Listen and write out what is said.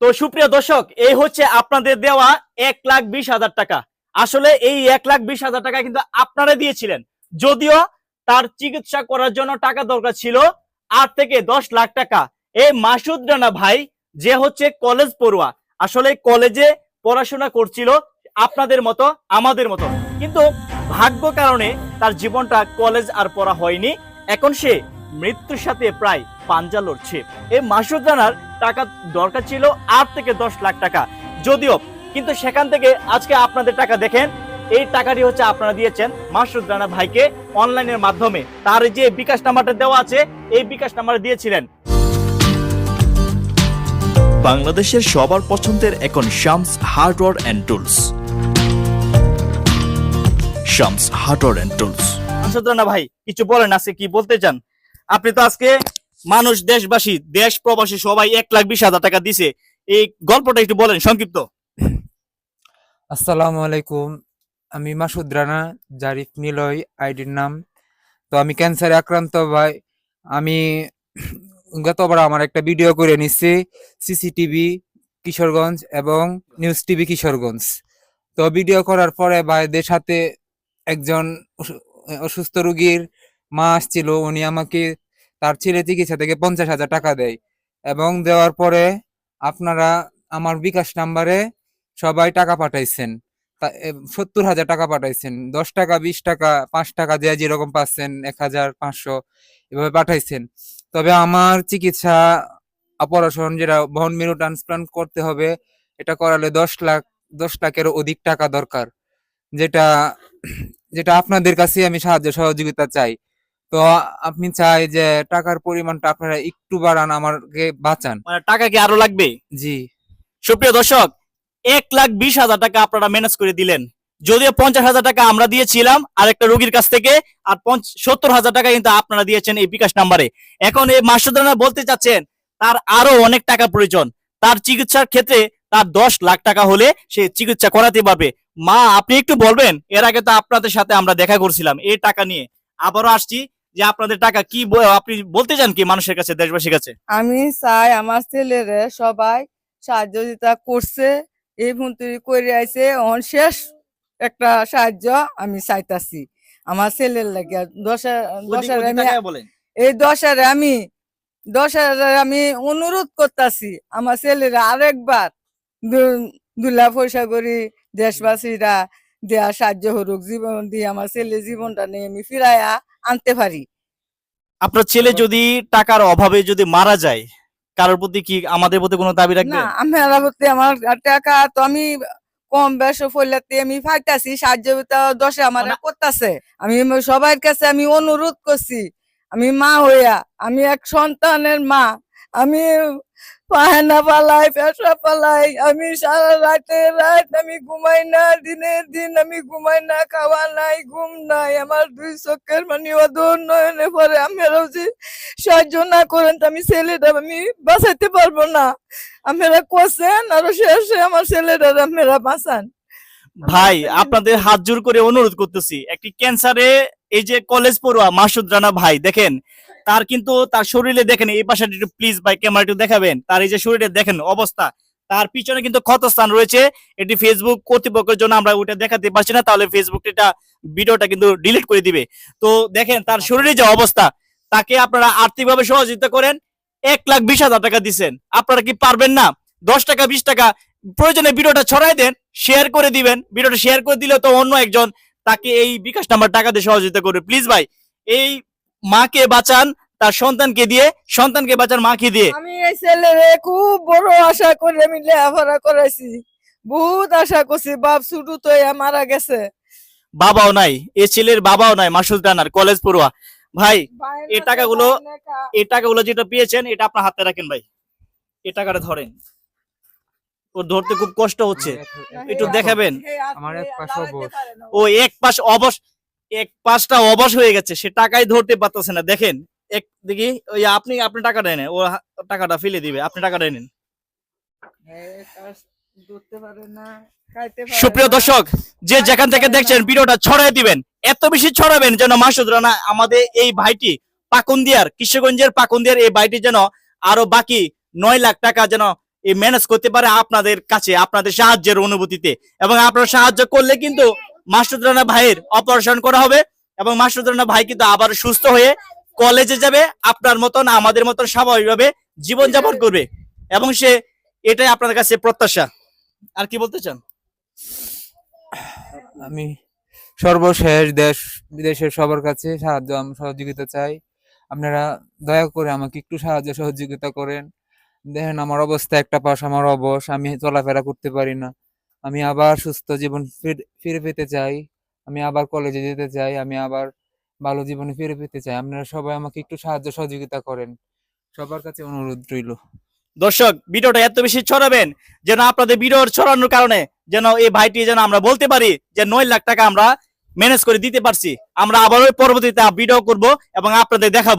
তো সুপ্রিয় দর্শক, এই হচ্ছে আপনাদের দেওয়া এক লাখ বিশ হাজার টাকা। আসলে এই এক লাখ বিশ হাজার টাকা কিন্তু আপনারা দিয়েছিলেন। যদিও তার চিকিৎসা করার জন্য টাকা দরকার ছিল আট থেকে দশ লাখ টাকা। এই মাসুদ রানা ভাই, যে হচ্ছে কলেজ পড়ুয়া, আসলে কলেজে পড়াশোনা করছিল আপনাদের মতো, আমাদের মতো। কিন্তু ভাগ্য কারণে তার জীবনটা কলেজ আর পড়া হয়নি। এখন সে মৃত্যুর সাথে প্রায় পাঞ্জা লড়ছে। এই মাসুদ রানার টাকা দরকার ছিল আট থেকে দশ লাখ টাকা। যদিও কিন্তু সেখান থেকে আজকে আপনাদের টাকা দেখেন এই টাকাটি হচ্ছে আপনারা দিয়েছেন মাসুদ রানা ভাইকে অনলাইনের মাধ্যমে। তার যে বিকাশ নাম্বারটা দেওয়া আছে এই বিকাশ নাম্বার দিয়েছিলেন। বাংলাদেশের সবার পছন্দের এখন Shams hardware and tools. Shams hardware and tools. Masud Rana ভাই কিছু বলেন আজকে কি বলতে চান? আপনি তো আজকে মানুষ, দেশবাসী, দেশ প্রবাসী সবাই এক লাখ বিশ হাজার টাকা দিছে। এই গল্পটা একটু বলেন, সংক্ষিপ্ত। আসসালামু আলাইকুম, আমি মাসুদ রানা, জারিফ নিলয়, আইডির নাম। তো আমি ক্যান্সারে আক্রান্ত ভাই। আমি গতবার আমার একটা ভিডিও করে নিচ্ছি, সিসিটিভি, কিশোরগঞ্জ এবং নিউজ টিভি কিশোরগঞ্জ। তো ভিডিও করার পরে ভাইদের সাথে একজন অসুস্থ রোগীর মা আসছিল, উনি আমাকে তার ছেলে চিকিৎসা থেকে পঞ্চাশ হাজার টাকা দেয়। এবং দেওয়ার পরে আপনারা আমার বিকাশ নাম্বারে সবাই টাকা পাঠাইছেন। সত্তর হাজার টাকা পাঠাইছেন। দশ টাকা, বিশ টাকা, পাঁচ টাকা যে যেরকম পাচ্ছেন, এক হাজার, পাঁচশো এভাবে পাঠাইছেন। তবে আমার চিকিৎসা অপারেশন যেটা বন মেরু ট্রান্সপ্লান্ট করতে হবে, এটা করালে দশ লাখ, দশ লাখের অধিক টাকা দরকার। যেটা যেটা আপনাদের কাছে আমি সাহায্য সহযোগিতা চাই। তো আপনি চাই যে টাকার পরিমাণটা আপনারা একটু বাড়ান আমাকে বাঁচান। মানে টাকা কি আরও লাগবে? জি। সুপ্রিয় দর্শক এক লাখ বিশ হাজার টাকা আপনারা ম্যানেজ করে দিলেন। যদিও পঞ্চাশ হাজার টাকা আমরা দিয়েছিলাম আর একটা রোগীর কাছ থেকে আর সত্তর হাজার টাকা কিন্তু আপনারা দিয়েছেন এই বিকাশ নাম্বারে। এখন এই মাসুদ বলতে চাচ্ছেন তার আরও অনেক টাকা প্রয়োজন। তার চিকিৎসার ক্ষেত্রে তার দশ লাখ টাকা হলে সে চিকিৎসা করাতে পারবে। মা আপনি একটু বলবেন? এর আগে তো আপনাদের সাথে আমরা দেখা করছিলাম এই টাকা নিয়ে। আবারও আসছি। যে আপনাদের টাকা কি আপনি বলতে চান কি মানুষের কাছে দেশবাসীর কাছে? আমি চাই আমার ছেলেরে সবাই সাহায্যতা করছে এই ভুন্তুরি করে আইছে অন শেষ একটা সাহায্য আমি চাইতাছি। আমার ছেলের লাগে দশ দশ আমি এই দশ হাজার আমি দশ হাজার আমি অনুরোধ করতেছি আমার ছেলেরা আরেকবার দুলা পয়সা করি দেশবাসীরা। দেয়া সাহায্য হরুক জীবন দিয়ে আমার ছেলে জীবনটা নিয়ে আমি ফিরাইয়া আনতে পারি। আপনার ছেলে যদি টাকার অভাবে যদি মারা যায় কারোর প্রতি কি আমাদের প্রতি কোনো দাবি রাখবে না আমি আমার টাকা তো আমি কম বেশ আমি ফাইতাছি সাহায্য দশে আমার মানে- করতেছে। আমি সবার কাছে আমি অনুরোধ করছি আমি মা হইয়া আমি এক সন্তানের মা আমি পাহেনা পালাই পেশা পালাই, আমি সারা রাতে রাত আমি ঘুমাই না দিনের দিন আমি ঘুমাই না, খাওয়া নাই, ঘুম নাই, আমার দুই চোখের মানে অদর নয়নে পরে আমি আরও যে সাহায্য না করেন তো আমি ছেলেটা, আমি বাঁচাইতে পারব না। আপনারা কোসেন আরও শেষে আমার ছেলেটা, আপনারা বাঁচান। ভাই, আপনাদের হাত জোর করে অনুরোধ করতেছি, একটি ক্যান্সারে, এই যে কলেজ পড়ুয়া মাসুদ রানা ভাই, দেখেন তার কিন্তু তার শরীরে দেখেন, এই পাশাটা একটু প্লিজ ভাই ক্যামেরা একটু দেখাবেন। তার এই যে শরীরে দেখেন অবস্থা, তার পিছনে কিন্তু ক্ষতস্থান রয়েছে। এটি ফেসবুক কর্তৃপক্ষের জন্য আমরা ওইটা দেখাতে পারছি না, তাহলে ফেসবুক এটা ভিডিওটা কিন্তু ডিলিট করে দিবে। তো দেখেন, তার শরীরে যে অবস্থা, তাকে আপনারা আর্থিকভাবে সহযোগিতা করেন। এক লাখ বিশ হাজার টাকা দিচ্ছেন আপনারা কি পারবেন না? দশ টাকা, বিশ টাকা প্রয়োজনে ভিডিওটা ছড়াই দেন শেয়ার করে দিবেন। ভিডিওটা শেয়ার করে দিলে তো অন্য একজন তাকে এই বিকাশ নাম্বার টাকা দিয়ে সহযোগিতা করবে। প্লিজ ভাই, এই মাকে বাঁচান তার সন্তানকে দিয়ে সন্তানকে বাঁচান মাকে দিয়ে। আমি এই ছেলেরে খুব বড় আশা করে আমি লেখাপড়া করাইছি। বহুত আশা করছি বাপ ছুটু তো মারা গেছে। বাবাও নাই এ ছেলের বাবাও নাই মাসুদ রানার কলেজ পড়ুয়া। ভাই এই টাকাগুলো- এই টাকাগুলো যেটা পেয়েছেন এটা আপনার হাতে রাখেন ভাই। এই টাকাটা ধরেন। ওর ধরতে খুব কষ্ট হচ্ছে। একটু দেখাবেন। আমার এক পাশে অবশ। ও এক পাশ অবশ এক পাশটা অবশ হয়ে গেছে, সে টাকাই ধরতে পারতেছে না। দেখেন, এক দেখি, ওই আপনি আপনি টাকাটা নেন ও টাকাটা ফেলে দিবে, আপনি টাকাটা নেন সুপ্রিয় দর্শক, যে যেখান থেকে দেখছেন ভিডিওটা ছড়াই দিবেন, এত বেশি ছড়াবেন যেন মাসুদ রানা আমাদের এই ভাইটি পাকুন্দিয়ার, কিশোরগঞ্জের পাকুন্দিয়ার এই ভাইটি যেন আরও বাকি নয় লাখ টাকা যেন ম্যানেজ করতে পারে আপনাদের কাছে, আপনাদের সাহায্যের অনুভূতিতে। এবং আপনারা সাহায্য করলে কিন্তু মাসুদ রানা ভাইয়ের অপারেশন করা হবে এবং মাসুদ রানা ভাই কিন্তু আবার সুস্থ হয়ে কলেজে যাবে, আপনার মতন, আমাদের মতন স্বাভাবিকভাবে জীবনযাপন করবে এবং সে এটাই আপনার কাছে প্রত্যাশা। আর কি বলতে চান? আমি সর্বশেষ দেশ, বিদেশের সবার কাছে সাহায্য, আম- সহযোগিতা চাই। আপনারা দয়া করে আমাকে একটু সাহায্য, সহযোগিতা করেন। দেখেন, আমার অবস্থা একটা পাশ, আমার অবশ, আমি চলাফেরা করতে পারি না। আমি আবার সুস্থ জীবন ফির- পেতে চাই। আমি আবার কলেজে যেতে চাই, আমি আবার ভালো জীবনে ফিরে পেতে চাই। আপনারা সবাই আমাকে একটু সাহায্য সহযোগিতা করেন। সবার কাছে অনুরোধ রইল। দর্শক, ভিডিওটা এত বেশি ছড়াবেন যেন আপনাদের ভিডিওর ছড়ানোর কারণে যেন এই ভাইটি যেন আমরা বলতে পারি যে নয় লাখ টাকা আমরা ম্যানেজ করে দিতে পারছি। আমরা আবারও পরবর্তীতে ভিডিও করব এবং আপনাদের দেখাবো।